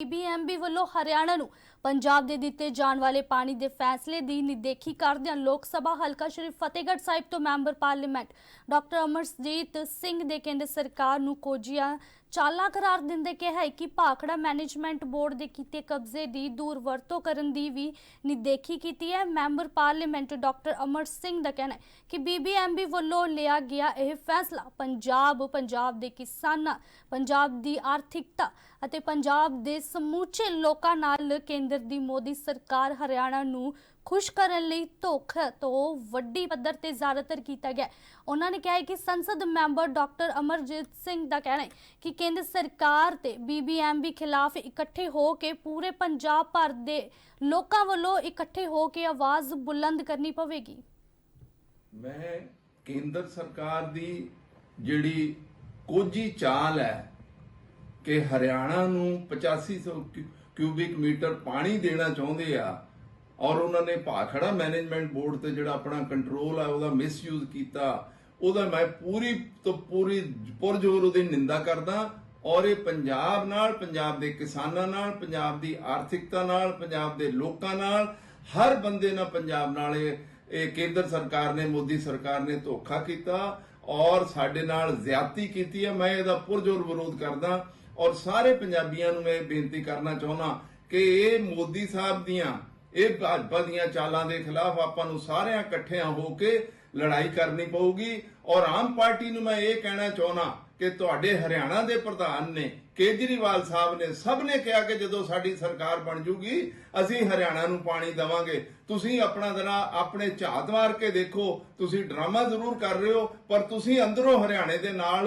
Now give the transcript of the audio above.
BBMB ਵੱਲੋਂ ਹਰਿਆਣਾ ਨੂੰ ਪੰਜਾਬ ਦੇ ਦਿੱਤੇ ਜਾਣ ਵਾਲੇ ਪਾਣੀ ਦੇ ਫੈਸਲੇ ਦੀ ਨਿਦੇਖੀ ਕਰਦਿਆਂ ਲੋਕ ਸਭਾ ਹਲਕਾ ਸ਼੍ਰੀ ਫਤਿਹਗੜ੍ਹ ਸਾਹਿਬ ਤੋਂ member parliament doctor Amarjit Singh ਦੇ ਕੇਂਦਰ ਸਰਕਾਰ ਨੂੰ ਕੋਜੀਆ ਚਾਲਾ ਕਰਾਰ ਦਿੰਦੇ ਕਿਹਾ ਹੈ ਕਿ ਭਾਖੜਾ ਮੈਨੇਜਮੈਂਟ ਬੋਰਡ ਦੇ ਕੀਤੇ ਕਬਜ਼ੇ ਦੀ ਦੂਰ ਵਰਤੋਂ ਕਰਨ ਦੀ ਵੀ ਨਿਦੇਖੀ ਕੀਤੀ ਹੈ। Member parliament doctor Amar Singh ਦਾ ਕਹਿਣਾ ਹੈ ਕਿ ਬੀਬੀਐਮਬੀ ਵੱਲੋਂ ਲਿਆ ਗਿਆ ਇਹ ਫੈਸਲਾ ਪੰਜਾਬ ਪੰਜਾਬ ਦੇ ਕਿਸਾਨਾਂ, ਪੰਜਾਬ ਦੀ ਆਰਥਿਕਤਾ ਅਤੇ ਪੰਜਾਬ ਦੇ ਸਮੂਚੇ ਲੋਕਾਂ ਨਾਲ ਕੇਂਦਰ ਦੀ ਮੋਦੀ ਸਰਕਾਰ ਹਰਿਆਣਾ ਨੂੰ ਖੁਸ਼ ਕਰਨ ਲਈ ਧੋਖਾ ਤੋਂ ਵੱਡੀ ਪੱਧਰ ਤੇ ਜ਼ਿਆਦਾਤਰ ਕੀਤਾ ਗਿਆ ਉਹਨਾਂ ਨੇ ਕਿਹਾ ਹੈ ਕਿ ਸੰਸਦ ਮੈਂਬਰ ਡਾਕਟਰ ਅਮਰਜੀਤ ਸਿੰਘ ਦਾ ਕਹਿਣਾ ਹੈ ਕਿ ਕੇਂਦਰ ਸਰਕਾਰ ਤੇ ਬੀਬੀਐਮਬੀ ਖਿਲਾਫ ਇਕੱਠੇ ਹੋ ਕੇ ਪੂਰੇ ਪੰਜਾਬ ਭਰ ਦੇ ਲੋਕਾਂ ਵੱਲੋਂ ਇਕੱਠੇ ਹੋ ਕੇ ਆਵਾਜ਼ ਬੁਲੰਦ ਕਰਨੀ ਪਵੇਗੀ। ਮੈਂ ਕੇਂਦਰ ਸਰਕਾਰ ਦੀ ਜਿਹੜੀ ਕੋਝੀ ਚਾਲ ਹੈ ਕਿ ਹਰਿਆਣਾ ਨੂੰ 8500 ਕਿਊ- ਕਿਊਬਿਕ ਮੀਟਰ ਪਾਣੀ ਦੇਣਾ ਚਾਹੁੰਦੇ ਆ ਔਰ ਉਹਨਾਂ ਨੇ ਭਾਖੜਾ ਮੈਨੇਜਮੈਂਟ ਬੋਰਡ ਤੇ ਜਿਹੜਾ ਆਪਣਾ ਕੰਟਰੋਲ ਆ, ਉਹਦਾ ਮਿਸਯੂਜ਼ ਕੀਤਾ ਉਹਦਾ ਮੈਂ ਪੂਰੀ ਤੋਂ ਪੂਰੀ ਪੁਰਜੋਰ ਉਹਦੀ ਨਿੰਦਾ ਕਰਦਾ ਔਰ ਇਹ ਪੰਜਾਬ ਨਾਲ, ਪੰਜਾਬ ਦੇ ਕਿਸਾਨਾਂ ਨਾਲ, ਪੰਜਾਬ ਦੀ ਆਰਥਿਕਤਾ ਨਾਲ, ਪੰਜਾਬ ਦੇ ਲੋਕਾਂ ਨਾਲ, ਹਰ ਬੰਦੇ ਨਾਲ ਪੰਜਾਬ ਨਾਲ ਇਹ ਕੇਂਦਰ ਸਰਕਾਰ ਨੇ, ਮੋਦੀ ਸਰਕਾਰ ਨੇ ਧੋਖਾ ਕੀਤਾ ਔਰ ਸਾਡੇ ਨਾਲ ਜ਼ਿਆਦਤੀ ਕੀਤੀ ਹੈ। ਮੈਂ ਇਹਦਾ ਪੁਰਜੋਰ ਵਿਰੋਧ ਕਰਦਾ ਔਰ ਸਾਰੇ ਪੰਜਾਬੀਆਂ ਨੂੰ ਮੈਂ ਇਹ ਬੇਨਤੀ ਕਰਨਾ ਚਾਹੁੰਦਾ ਕਿ ਇਹ ਮੋਦੀ ਸਾਹਿਬ ਦੀਆਂ ਇਹ ਭਾਜਪਾ ਦੀਆਂ ਚਾਲਾਂ ਦੇ ਖਿਲਾਫ ਆਪਾਂ ਨੂੰ ਸਾਰਿਆਂ ਇਕੱਠਿਆਂ ਹੋ ਕੇ ਲੜਾਈ ਕਰਨੀ ਪਊਗੀ। ਔਰ ਆਮ ਪਾਰਟੀ ਨੂੰ ਮੈਂ ਇਹ ਕਹਿਣਾ ਚਾਹੁੰਦਾ ਕਿ ਤੁਹਾਡੇ ਹਰਿਆਣਾ ਦੇ ਪ੍ਰਧਾਨ ਨੇ, ਕੇਜਰੀਵਾਲ ਸਾਹਿਬ ਨੇ ਸਭ ਨੇ ਕਿਹਾ ਕਿ ਜਦੋਂ ਸਾਡੀ ਸਰਕਾਰ ਬਣ ਜੂਗੀ, ਅਸੀਂ ਹਰਿਆਣਾ ਨੂੰ ਪਾਣੀ ਦੇਵਾਂਗੇ। ਤੁਸੀਂ ਆਪਣਾ ਜਰਾ ਆਪਣੇ ਝਾਤ ਮਾਰ ਕੇ ਦੇਖੋ, ਤੁਸੀਂ ਡਰਾਮਾ ਜ਼ਰੂਰ ਕਰ ਰਹੇ ਹੋ, ਪਰ ਤੁਸੀਂ ਅੰਦਰੋਂ ਹਰਿਆਣੇ ਦੇ ਨਾਲ ਹੋ।